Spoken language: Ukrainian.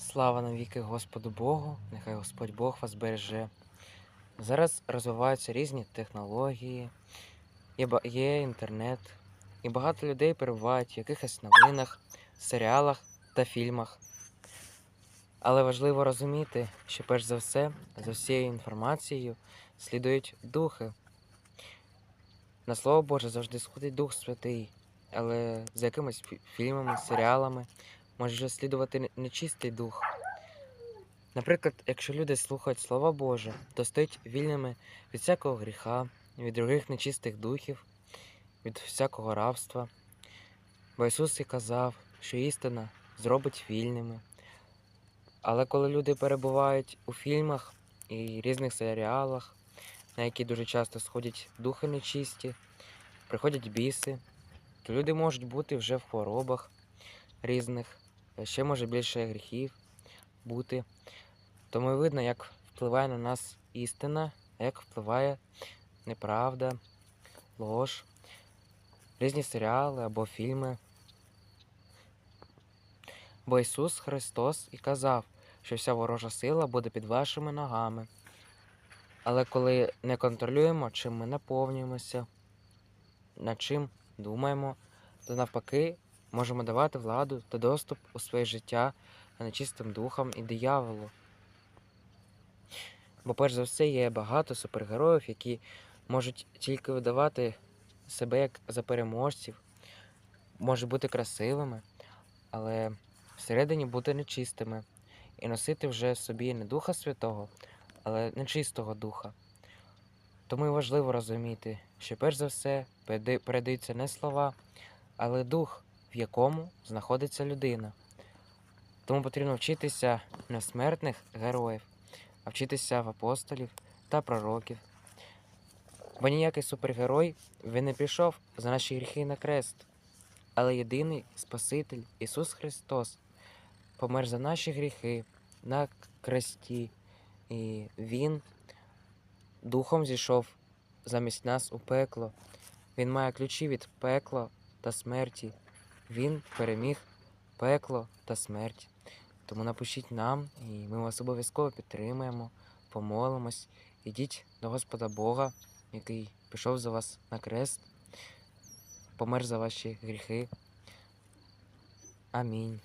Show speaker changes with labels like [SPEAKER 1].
[SPEAKER 1] Слава навіки Господу Богу, нехай Господь Бог вас береже. Зараз розвиваються різні технології, є, є інтернет, і багато людей перебувають в якихось новинах, серіалах та фільмах. Але важливо розуміти, що перш за все за всією інформацією слідують духи. На слово Боже завжди сходить Дух Святий, але за якимись фільмами, серіалами може слідувати нечистий дух. Наприклад, якщо люди слухають Слова Боже, то стають вільними від всякого гріха, від других нечистих духів, від всякого рабства. Бо Ісус і казав, що істина зробить вільними. Але коли люди перебувають у фільмах і різних серіалах, на які дуже часто сходять духи нечисті, приходять біси, то люди можуть бути вже в хворобах різних, ще може більше гріхів бути. Тому видно, як впливає на нас істина, як впливає неправда, лож, різні серіали або фільми. Бо Ісус Христос і казав, що вся ворожа сила буде під вашими ногами. Але коли не контролюємо, чим ми наповнюємося, над чим думаємо, то навпаки можемо давати владу та доступ у своє життя нечистим духам і дияволу. Бо перш за все є багато супергероїв, які можуть тільки видавати себе як за переможців, можуть бути красивими, але всередині бути нечистими і носити вже собі не Духа Святого, але нечистого духа. Тому і важливо розуміти, що перш за все передаються не слова, але дух, в якому знаходиться людина. Тому потрібно вчитися не смертних героїв, а вчитися в апостолів та пророків. Бо ніякий супергерой він не пішов за наші гріхи на крест, але єдиний Спаситель Ісус Христос помер за наші гріхи на кресті, і Він духом зійшов замість нас у пекло. Він має ключі від пекла та смерті. Він переміг пекло та смерть. Тому напишіть нам, і ми вас обов'язково підтримаємо, помолимось. Ідіть до Господа Бога, який пішов за вас на крест, помер за ваші гріхи. Амінь.